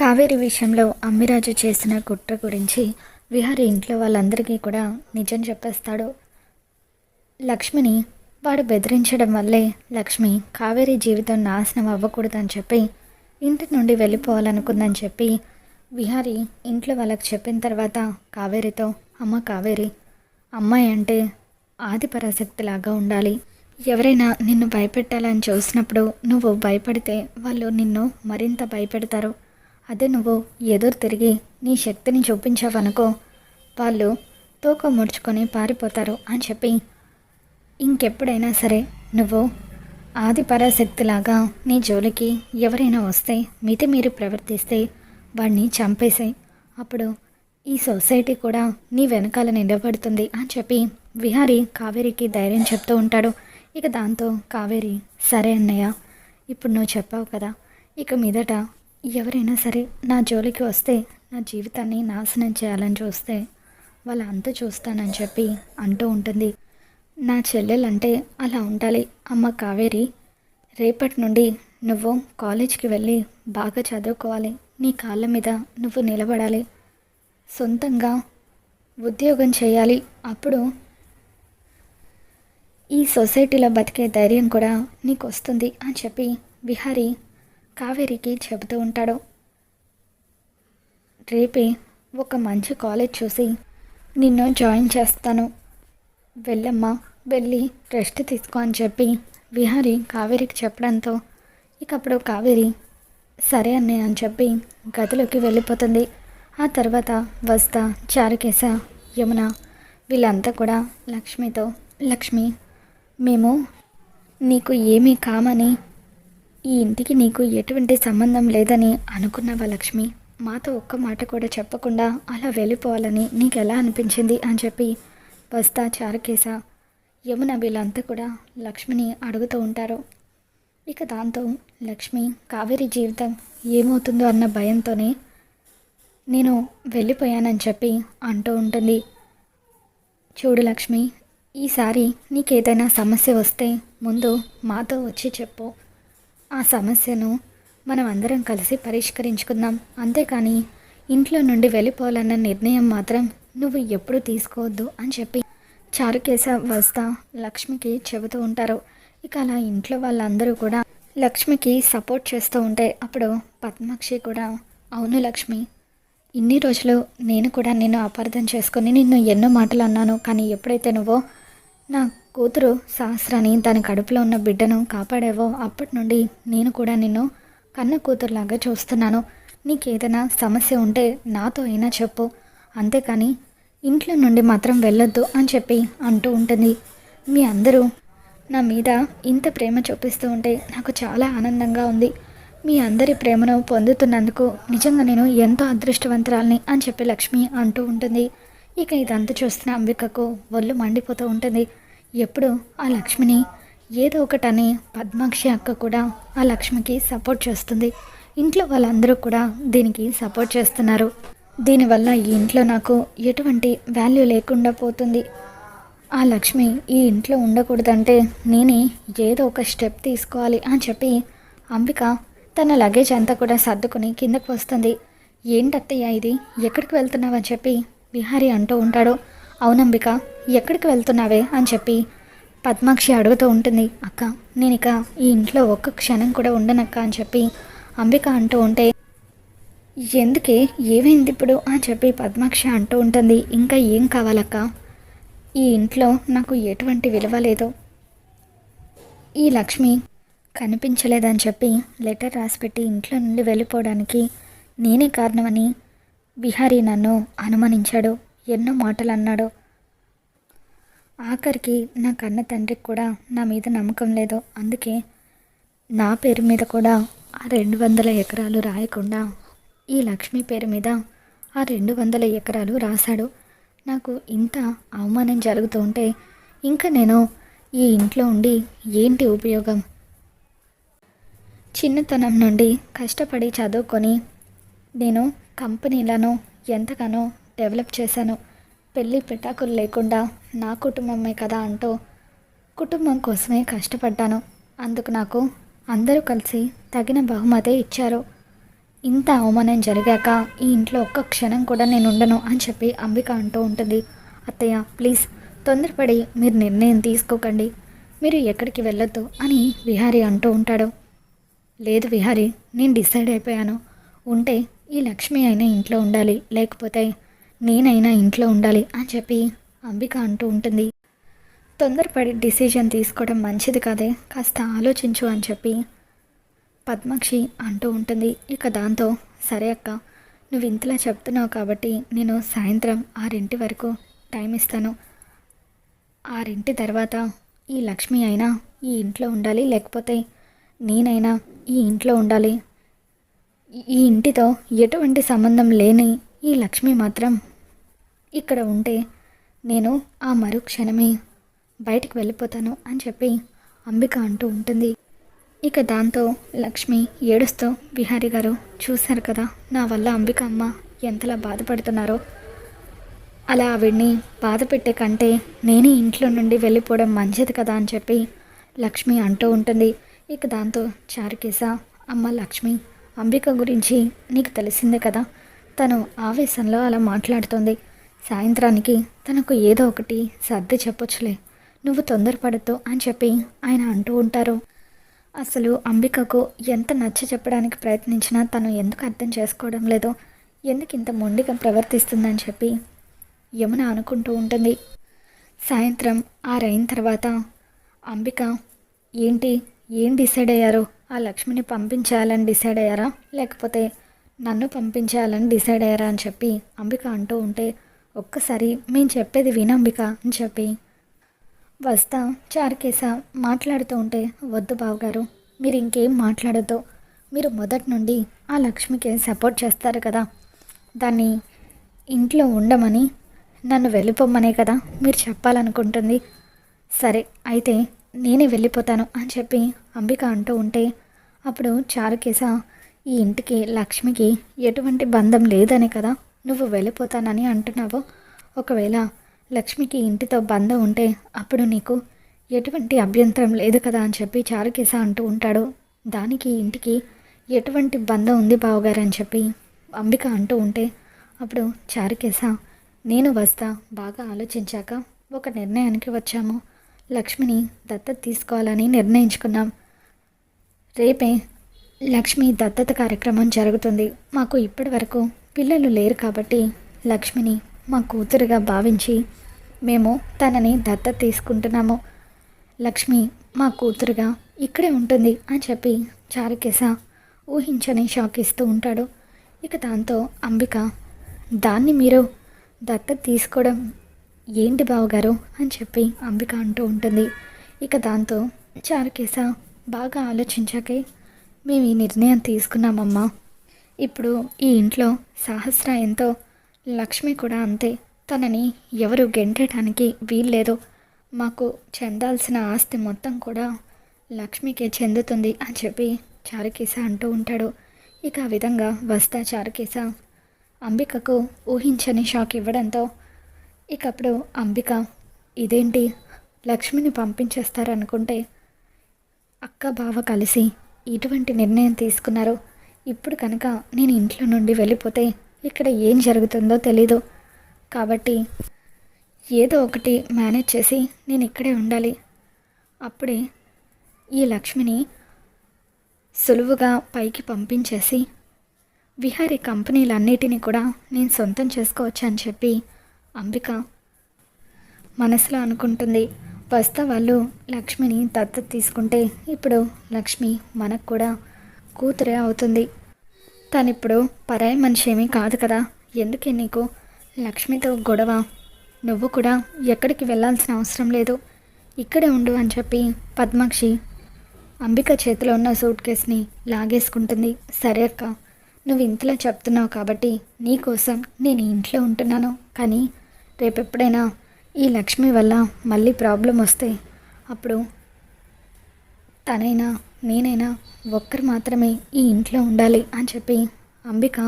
కావేరి విషయంలో అమ్మిరాజు చేసిన కుట్ర గురించి విహారి ఇంట్లో వాళ్ళందరికీ కూడా నిజం చెప్పేస్తాడు. లక్ష్మిని వాడు బెదిరించడం వల్లే లక్ష్మి కావేరి జీవితం నాశనం అవ్వకూడదని చెప్పి ఇంటి నుండి వెళ్ళిపోవాలనుకుందని చెప్పి విహారి ఇంట్లో వాళ్ళకి చెప్పిన తర్వాత కావేరితో అమ్మ కావేరి అమ్మాయి అంటే ఆదిపరాశక్తిలాగా ఉండాలి. ఎవరైనా నిన్ను భయపెట్టాలని చూసినప్పుడు నువ్వు భయపడితే వాళ్ళు నిన్ను మరింత భయపెడతారు. అదే నువ్వు ఎదురు తిరిగి నీ శక్తిని చూపించావనుకో. వాళ్ళు తోక ముడుచుకొని పారిపోతారు అని చెప్పి ఇంకెప్పుడైనా సరే నువ్వు ఆది పరాశక్తిలాగా నీ జోలికి ఎవరైనా వస్తే మితి మీరు ప్రవర్తిస్తే వాడిని చంపేసాయి అప్పుడు ఈ సొసైటీ కూడా నీ వెనకాల నిలబడుతుంది అని చెప్పి విహారి కావేరికి ధైర్యం చెప్తూ ఉంటాడు. ఇక దాంతో కావేరి సరే అన్నయ్య ఇప్పుడు నువ్వు చెప్పావు కదా ఇక మీదట ఎవరైనా సరే నా జోలికి వస్తే నా జీవితాన్ని నాశనం చేయాలని చూస్తే వాళ్ళ అంత చూస్తానని చెప్పి అంటూ ఉంటుంది. నా చెల్లెలంటే అలా ఉండాలి. అమ్మ కావేరి రేపటి నుండి నువ్వు కాలేజ్కి వెళ్ళి బాగా చదువుకోవాలి. నీ కాళ్ళ మీద నువ్వు నిలబడాలి. సొంతంగా ఉద్యోగం చేయాలి. అప్పుడు ఈ సొసైటీలో బతికే ధైర్యం కూడా నీకు వస్తుంది అని చెప్పి విహారి కావేరికి చెబుతూ ఉంటాడు. రేపే ఒక మంచి కాలేజ్ చూసి నిన్ను జాయిన్ చేస్తాను. వెళ్ళమ్మా వెళ్ళి రెస్ట్ తీసుకో అని చెప్పి విహారి కావేరికి చెప్పడంతో ఇక అప్పుడు కావేరి సరే అని అని చెప్పి గదిలోకి వెళ్ళిపోతుంది. ఆ తర్వాత వస్తా చారుకేశ యమున వీళ్ళంతా కూడా లక్ష్మితో లక్ష్మి మేము నీకు ఏమీ కామని ఈ ఇంటికి నీకు ఎటువంటి సంబంధం లేదని అనుకున్నావా లక్ష్మి? మాతో ఒక్క మాట కూడా చెప్పకుండా అలా వెళ్ళిపోవాలని నీకు ఎలా అనిపించింది అని చెప్పి వస్తా చారుకేశ యమున వీళ్ళంతా కూడా లక్ష్మిని అడుగుతూ ఉంటారు. ఇక దాంతో లక్ష్మి కావేరి జీవితం ఏమవుతుందో అన్న భయంతోనే నేను వెళ్ళిపోయానని చెప్పి అంటూ ఉంటుంది. చూడు లక్ష్మి ఈసారి నీకేదైనా సమస్య వస్తే ముందు మాతో వచ్చి చెప్పు. ఆ సమస్యను మనం అందరం కలిసి పరిష్కరించుకుందాం. అంతేకాని ఇంట్లో నుండి వెళ్ళిపోవాలన్న నిర్ణయం మాత్రం నువ్వు ఎప్పుడు తీసుకోవద్దు అని చెప్పి చారుకేశ వస్తా లక్ష్మికి చెబుతూ ఉంటారు. ఇక అలా ఇంట్లో వాళ్ళందరూ కూడా లక్ష్మికి సపోర్ట్ చేస్తూ ఉంటే అప్పుడు పద్మాక్షి కూడా అవును లక్ష్మి ఇన్ని రోజులు నేను కూడా నిన్ను అపార్థం చేసుకొని నిన్ను ఎన్నో మాటలు అన్నాను. కానీ ఎప్పుడైతే నువ్వో నా కూతురు సహస్రాన్ని దాని కడుపులో ఉన్న బిడ్డను కాపాడేవో అప్పటి నుండి నేను కూడా నిన్ను కన్న కూతురులాగా చూస్తున్నాను. నీకు ఏదైనా సమస్య ఉంటే నాతో అయినా చెప్పు. అంతేకాని ఇంట్లో నుండి మాత్రం వెళ్ళొద్దు అని చెప్పి అంటూ ఉంటుంది. మీ అందరూ నా మీద ఇంత ప్రేమ చూపిస్తూ ఉంటే నాకు చాలా ఆనందంగా ఉంది. మీ అందరి ప్రేమను పొందుతున్నందుకు నిజంగా నేను ఎంతో అదృష్టవంతురాలని అని చెప్పి లక్ష్మి అంటూ ఉంటుంది. ఇక ఇదంతా చూస్తున్న అంబికకు ఒళ్ళు మండిపోతూ ఉంటుంది. ఎప్పుడు ఆ లక్ష్మిని ఏదో ఒకటని పద్మాక్షి అక్క కూడా ఆ లక్ష్మికి సపోర్ట్ చేస్తుంది. ఇంట్లో వాళ్ళందరూ కూడా దీనికి సపోర్ట్ చేస్తున్నారు. దీనివల్ల ఈ ఇంట్లో నాకు ఎటువంటి వాల్యూ లేకుండా పోతుంది. ఆ లక్ష్మి ఈ ఇంట్లో ఉండకూడదంటే నేనే ఏదో ఒక స్టెప్ తీసుకోవాలి అని చెప్పి అంబిక తన లగేజ్ అంతా కూడా సర్దుకుని కిందకు వస్తుంది. ఏంటత్తయ్య ఇది? ఎక్కడికి వెళ్తున్నావని చెప్పి బిహారీ అంటూ ఉంటాడు. అవునంబిక ఎక్కడికి వెళ్తున్నావే అని చెప్పి పద్మాక్షి అడుగుతూ ఉంటుంది. అక్క నేను ఇక ఈ ఇంట్లో ఒక్క క్షణం కూడా ఉండనక్క అని చెప్పి అంబిక అంటూ ఉంటే ఎందుకే? ఏమైంది ఇప్పుడు? అని చెప్పి పద్మాక్షి అంటూ ఉంటుంది. ఇంకా ఏం కావాలక్క? ఈ ఇంట్లో నాకు ఎటువంటి విలువ లేదు. ఈ లక్ష్మి కనిపించలేదని చెప్పి లెటర్ రాసిపెట్టి ఇంట్లో నుండి వెళ్ళిపోవడానికి నేనే కారణమని బిహారీ నన్ను అనుమానించాడు. ఎన్నో మాటలు అన్నాడు. ఆఖరికి నా కన్న తండ్రికి కూడా నా మీద నమ్మకం లేదు. అందుకే నా పేరు మీద కూడా ఆ రెండు వందల ఎకరాలు రాయకుండా ఈ లక్ష్మి పేరు మీద ఆ రెండు వందల ఎకరాలు రాశాడు. నాకు ఇంత అవమానం జరుగుతూ ఉంటే ఇంకా నేను ఈ ఇంట్లో ఉండి ఏంటి ఉపయోగం? చిన్నతనం నుండి కష్టపడి చదువుకొని నేను కంపెనీలను ఎంతగానో డెవలప్ చేశాను. పెళ్ళి పెటాకులు లేకుండా నా కుటుంబమే కదా అంటూ కుటుంబం కోసమే కష్టపడ్డాను. అందుకు నాకు అందరూ కలిసి తగిన బహుమతే ఇచ్చారు. ఇంత అవమానం జరిగాక ఈ ఇంట్లో ఒక్క క్షణం కూడా నేను ఉండను అని చెప్పి అంబిక అంటూ ఉంటుంది. అత్తయ్య ప్లీజ్ తొందరపడి మీరు నిర్ణయం తీసుకోకండి. మీరు ఎక్కడికి వెళ్ళొద్దు అని విహారీ అంటూ ఉంటాడు. లేదు విహారీ నేను డిసైడ్ అయిపోయాను. ఉంటే ఈ లక్ష్మి అయినా ఇంట్లో ఉండాలి. లేకపోతే నేనైనా ఇంట్లో ఉండాలి అని చెప్పి అంబిక అంటూ ఉంటుంది. తొందరపడి డిసిజన్ తీసుకోవడం మంచిది కాదే కాస్త ఆలోచించు అని చెప్పి పద్మాక్షి అంటూ ఉంటుంది. ఇక దాంతో సరే అక్క నువ్వు ఇంతలా చెప్తున్నావు కాబట్టి నేను సాయంత్రం ఆరింటి వరకు టైం ఇస్తాను. ఆరింటి తర్వాత ఈ లక్ష్మి అయినా ఈ ఇంట్లో ఉండాలి లేకపోతే నేనైనా ఈ ఇంట్లో ఉండాలి. ఈ ఇంటితో ఎటువంటి సంబంధం లేని ఈ లక్ష్మి మాత్రం ఇక్కడ ఉంటే నేను ఆ మరుక్షణమే బయటికి వెళ్ళిపోతాను అని చెప్పి అంబిక అంటూ ఉంటుంది. ఇక దాంతో లక్ష్మి ఏడుస్తూ విహారి గారు చూశారు కదా నా వల్ల అంబిక అమ్మ ఎంతలా బాధపడుతున్నారో అలా ఆవిడ్ని బాధ పెట్టే కంటే నేనే ఇంట్లో నుండి వెళ్ళిపోవడం మంచిది కదా అని చెప్పి లక్ష్మి అంటూ ఉంటుంది. ఇక దాంతో చారుకేశ అమ్మ లక్ష్మి అంబిక గురించి నీకు తెలిసిందే కదా. తను ఆవేశంలో అలా మాట్లాడుతుంది. సాయంత్రానికి తనకు ఏదో ఒకటి సర్ది చెప్పొచ్చులే. నువ్వు తొందరపడద్దు అని చెప్పి ఆయన అంటూ ఉంటారు. అసలు అంబికకు ఎంత నచ్చ చెప్పడానికి ప్రయత్నించినా తను ఎందుకు అర్థం చేసుకోవడం లేదో. ఎందుకు ఇంత మొండిగా ప్రవర్తిస్తుందని చెప్పి యమున అనుకుంటూ ఉంటుంది. సాయంత్రం ఆరైన తర్వాత అంబిక ఏంటి? ఏం డిసైడ్ అయ్యారు? ఆ లక్ష్మిని పంపించాలని డిసైడ్ అయ్యారా? లేకపోతే నన్ను పంపించాలని డిసైడ్ అయ్యారా? అని చెప్పి అంబిక అంటూ ఉంటే ఒక్కసారి మేము చెప్పేది వినంబిక అని చెప్పి. వస్తా చారుకేస మాట్లాడుతూ ఉంటే వద్దు బావగారు మీరు ఇంకేం మాట్లాడద్దు. మీరు మొదటి నుండి ఆ లక్ష్మికి సపోర్ట్ చేస్తారు కదా. దాన్ని ఇంట్లో ఉండమని నన్ను వెళ్ళిపోమ్మనే కదా మీరు చెప్పాలనుకుంటుంది. సరే అయితే నేనే వెళ్ళిపోతాను అని చెప్పి అంబిక అంటూ ఉంటే అప్పుడు చారుకేశ ఈ ఇంటికి లక్ష్మికి ఎటువంటి బంధం లేదనే కదా. నువ్వు వెళ్ళిపోతానని అంటున్నావో? ఒకవేళ లక్ష్మికి ఇంటితో బంధం ఉంటే అప్పుడు నీకు ఎటువంటి అభ్యంతరం లేదు కదా? అని చెప్పి చారుకేశ అంటూ ఉంటాడు. దానికి ఇంటికి ఎటువంటి బంధం ఉంది బావగారు? అని చెప్పి అంబిక అంటూ ఉంటే అప్పుడు చారుకేశ నేను వస్తా బాగా ఆలోచించాక ఒక నిర్ణయానికి వచ్చాము. లక్ష్మిని దత్తత తీసుకోవాలని నిర్ణయించుకున్నాం. రేపే లక్ష్మి దత్తత కార్యక్రమం జరుగుతుంది. మాకు ఇప్పటి వరకు పిల్లలు లేరు కాబట్టి లక్ష్మిని మా కూతురుగా భావించి మేము తనని దత్త తీసుకుంటున్నాము. లక్ష్మి మా కూతురుగా ఇక్కడే ఉంటుంది అని చెప్పి చారుకేశ ఊహించని షాక్ ఇస్తూ ఉంటాడు. ఇక దాంతో అంబిక దాన్ని మీరు దత్త తీసుకోవడం ఏంటి బావగారు? అని చెప్పి అంబిక అంటూ ఉంటుంది. ఇక దాంతో చారుకేశ బాగా ఆలోచించాకే మేము ఈ నిర్ణయం తీసుకున్నామమ్మా. ఇప్పుడు ఈ ఇంట్లో సహస్ర ఎంతో లక్ష్మి కూడా అంతే. తనని ఎవరు గెంటడానికి వీల్లేదు. మాకు చెందాల్సిన ఆస్తి మొత్తం కూడా లక్ష్మికే చెందుతుంది అని చెప్పి చారుకేశ అంటూ ఉంటాడు. ఇక ఆ విధంగా వస్తా చారుకేశ అంబికకు ఊహించని షాక్ ఇవ్వడంతో ఇకప్పుడు అంబిక ఇదేంటి? లక్ష్మిని పంపించేస్తారనుకుంటే అక్క బావ కలిసి ఇటువంటి నిర్ణయం తీసుకున్నారు. ఇప్పుడు కనుక నేను ఇంట్లో నుండి వెళ్ళిపోతే ఇక్కడ ఏం జరుగుతుందో తెలీదు. కాబట్టి ఏదో ఒకటి మేనేజ్ చేసి నేను ఇక్కడే ఉండాలి. అప్పుడే ఈ లక్ష్మిని సులువుగా పైకి పంపించేసి విహారీ కంపెనీలన్నిటినీ కూడా నేను సొంతం చేసుకోవచ్చు అని చెప్పి అంబిక మనసులో అనుకుంటుంది. వస్తా వాళ్ళు లక్ష్మిని దత్తత తీసుకుంటే ఇప్పుడు లక్ష్మి మనకు కూడా కూతురే అవుతుంది. తనిప్పుడు పరాయి మనిషి ఏమీ కాదు కదా. ఎందుకే నీకు? లక్ష్మితో గొడవ. నువ్వు కూడా ఎక్కడికి వెళ్ళాల్సిన అవసరం లేదు. ఇక్కడే ఉండు అని చెప్పి పద్మాక్షి అంబిక చేతిలో ఉన్న సూట్ కేస్ని లాగేసుకుంటుంది. సరే అక్క నువ్వు ఇంతలో చెప్తున్నావు కాబట్టి నీకోసం నేను ఇంట్లో ఉంటున్నాను. కానీ రేపెప్పుడైనా ఈ లక్ష్మి వల్ల మళ్ళీ ప్రాబ్లం వస్తే అప్పుడు తనైనా నేనైనా ఒక్కరు మాత్రమే ఈ ఇంట్లో ఉండాలి అని చెప్పి అంబిక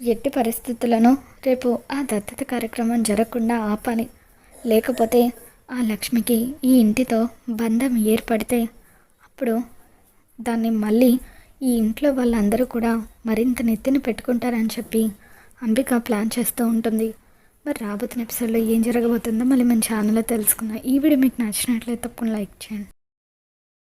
ఎట్టి పరిస్థితులను రేపు ఆ దత్తత కార్యక్రమం జరగకుండా ఆపాలి. లేకపోతే ఆ లక్ష్మికి ఈ ఇంటితో బంధం ఏర్పడితే అప్పుడు దాన్ని మళ్ళీ ఈ ఇంట్లో వాళ్ళందరూ కూడా మరింత నెత్తిన పెట్టుకుంటారని చెప్పి అంబిక ప్లాన్ చేస్తూ ఉంటుంది. మరి రాబోతున్న ఎపిసోడ్లో ఏం జరగబోతుందో మళ్ళీ మన ఛానల్లో తెలుసుకుందాం. ఈ వీడియో మీకు నచ్చినట్లయితే తప్పకుండా లైక్ చేయండి.